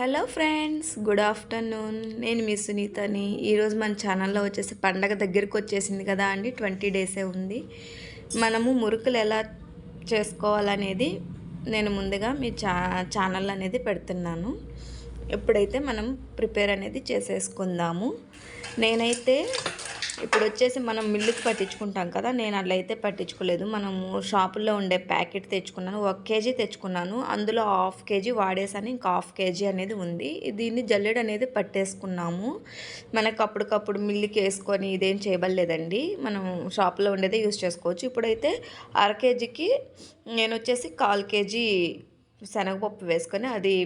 Hello friends good afternoon. నేను మీ సునీతని. ఈరోజు మన ఛానల్లో వచ్చేసి పండగ దగ్గరికి వచ్చేసింది కదా అండి ట్వంటీ డేసే ఉంది. మనము మురుకులు ఎలా చేసుకోవాలనేది నేను ముందుగా మీ ఛా ఛానల్ అనేది పెడుతున్నాను. ఎప్పుడైతే మనం ప్రిపేర్ అనేది చేసేసుకుందాము. నేనైతే ఇప్పుడు వచ్చేసి మనం మిల్లుకి పట్టించుకుంటాం కదా నేను అట్లా అయితే పట్టించుకోలేదు. మనము షాపుల్లో ఉండే ప్యాకెట్ తెచ్చుకున్నాను ఒక కేజీ తెచ్చుకున్నాను. అందులో హాఫ్ కేజీ వాడేసాను ఇంకా హాఫ్ కేజీ అనేది ఉంది. దీన్ని జల్లెడ అనేది పట్టేసుకున్నాము. మనకు అప్పటికప్పుడు మిల్లుకి వేసుకొని ఇదేం చేయబడలేదండి. మనం షాప్లో ఉండేదే యూస్ చేసుకోవచ్చు. ఇప్పుడైతే అర కేజీకి నేను వచ్చేసి కాల్ కేజీ శనగపప్పు వేసుకొని అది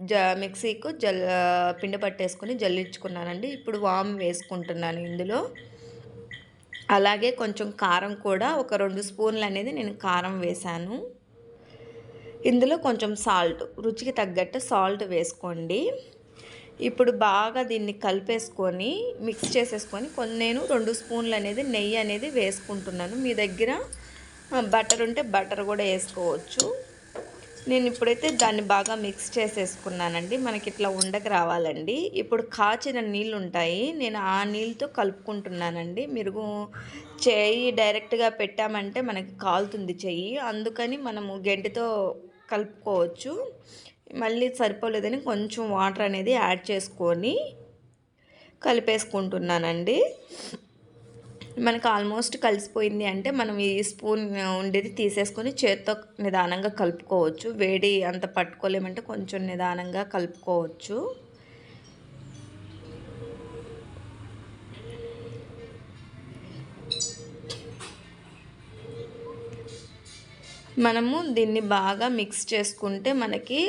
జ మిక్సీకు జల్ పిండి పట్టేసుకొని జల్లించుకున్నానండి. ఇప్పుడు వామ్ వేసుకుంటున్నాను ఇందులో. అలాగే కొంచెం కారం కూడా ఒక రెండు స్పూన్లు అనేది నేను కారం వేశాను. ఇందులో కొంచెం సాల్ట్ రుచికి తగ్గట్టు సాల్ట్ వేసుకోండి. ఇప్పుడు బాగా దీన్ని కలిపేసుకొని మిక్స్ చేసేసుకొని కొన్ని నేను రెండు స్పూన్లు అనేది నెయ్యి అనేది వేసుకుంటున్నాను. మీ దగ్గర బటర్ ఉంటే బటర్ కూడా వేసుకోవచ్చు. నేను ఇప్పుడైతే దాన్ని బాగా మిక్స్ చేసేసుకున్నానండి. మనకి ఇట్లా ఉండకు రావాలండి. ఇప్పుడు కాచిన నీళ్ళు ఉంటాయి నేను ఆ నీళ్ళతో కలుపుకుంటున్నానండి. మీరు చేయి డైరెక్ట్గా పెట్టామంటే మనకి కాలుతుంది చెయ్యి. అందుకని మనము గెంటితో కలుపుకోవచ్చు. మళ్ళీ సరిపోలేదని కొంచెం వాటర్ అనేది యాడ్ చేసుకొని కలిపేసుకుంటున్నానండి. మనకు ఆల్మోస్ట్ కలిసిపోయింది అంటే మనం ఈ స్పూన్ ఉండేది తీసేసుకొని చేత్తో నిదానంగా కలుపుకోవచ్చు. వేడి అంత పట్టుకోలేమంటే కొంచెం నిదానంగా కలుపుకోవచ్చు. మనము దీన్ని బాగా మిక్స్ చేసుకుంటే మనకి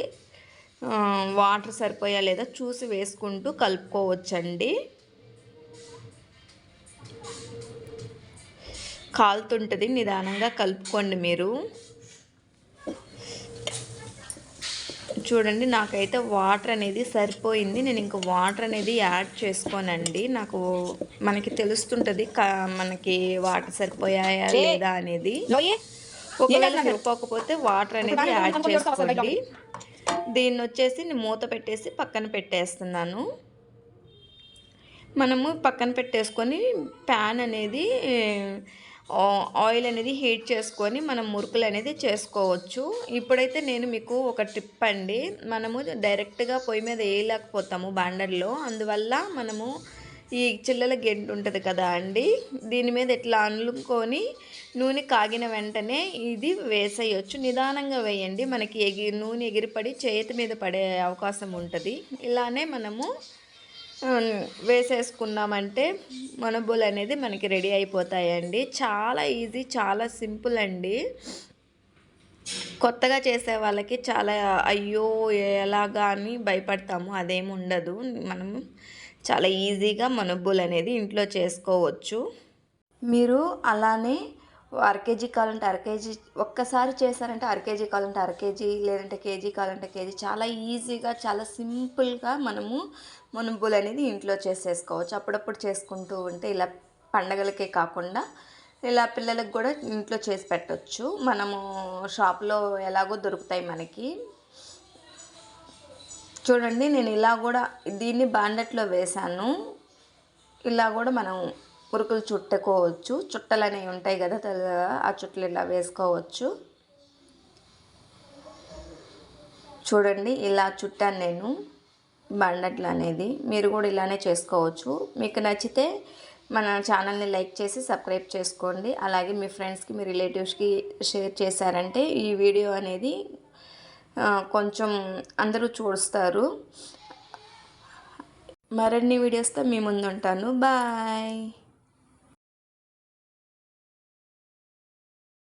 వాటర్ సరిపోయా లేదా చూసి వేసుకుంటూ కలుపుకోవచ్చండి. కాలుతుంటుంది. నిదానంగా కలుపుకోండి మీరు. చూడండి నాకైతే వాటర్ అనేది సరిపోయింది. నేను ఇంకా వాటర్ అనేది యాడ్ చేసుకోనండి. నాకు మనకి తెలుస్తుంటుంది మనకి వాటర్ సరిపోయాయా లేదా అనేది. ఒకవేళ సరిపోకపోతే వాటర్ అనేది యాడ్ చేసుకోండి. దీన్ని వచ్చేసి నేను మూత పెట్టేసి పక్కన పెట్టేస్తున్నాను. మనము పక్కన పెట్టేసుకొని ప్యాన్ అనేది ఆయిల్ అనేది హీట్ చేసుకొని మనం మురుకులు అనేది చేసుకోవచ్చు. ఇప్పుడైతే నేను మీకు ఒక టిప్ అండి. మనము డైరెక్ట్గా పొయ్యి మీద వేయలేకపోతాము బాండర్లో. అందువల్ల మనము ఈ చిల్లల గెంటు ఉంటుంది కదా అండి దీని మీద ఇట్లా అనుకొని నూనె కాగిన వెంటనే ఇది వేసేయచ్చు. నిదానంగా వేయండి. మనకి ఎగి నూనె ఎగిరిపడి చేతి మీద పడే అవకాశం ఉంటుంది. ఇలానే మనము వేసేసుకున్నామంటే మనబులు అనేది మనకి రెడీ అయిపోతాయండి. చాలా ఈజీ చాలా సింపుల్ అండి. కొత్తగా చేసే వాళ్ళకి చాలా అయ్యో ఎలాగా అని భయపడతాము. అదేమి ఉండదు. మనం చాలా ఈజీగా మనబుల్ అనేది ఇంట్లో చేసుకోవచ్చు. మీరు అలానే కేజీ కావాలంటే అర కేజీ ఒక్కసారి చేశారంటే అరకేజీ కావాలంటే అర కేజీ లేదంటే కేజీ కావాలంటే కేజీ. చాలా ఈజీగా చాలా సింపుల్గా మనము మునుబులు అనేది ఇంట్లో చేసేసుకోవచ్చు. అప్పుడప్పుడు చేసుకుంటూ ఉంటే ఇలా పండగలకే కాకుండా ఇలా పిల్లలకు కూడా ఇంట్లో చేసి పెట్టచ్చు. మనము షాప్లో ఎలాగో దొరుకుతాయి మనకి. చూడండి నేను ఇలా కూడా దీన్ని బాండెట్లో వేశాను. ఇలా కూడా మనం పురుకులు చుట్టుకోవచ్చు. చుట్టలు అనేవి ఉంటాయి కదా ఆ చుట్టలు ఇలా వేసుకోవచ్చు. చూడండి ఇలా చుట్టాను నేను బండట్లు అనేది. మీరు కూడా ఇలానే చేసుకోవచ్చు. మీకు నచ్చితే మన ఛానల్ని లైక్ చేసి సబ్స్క్రైబ్ చేసుకోండి. అలాగే మీ ఫ్రెండ్స్కి మీ రిలేటివ్స్కి షేర్ చేశారంటే ఈ వీడియో అనేది కొంచెం అందరూ చూస్తారు. మరిన్ని వీడియోస్తో మీ ముందు ఉంటాను బాయ్!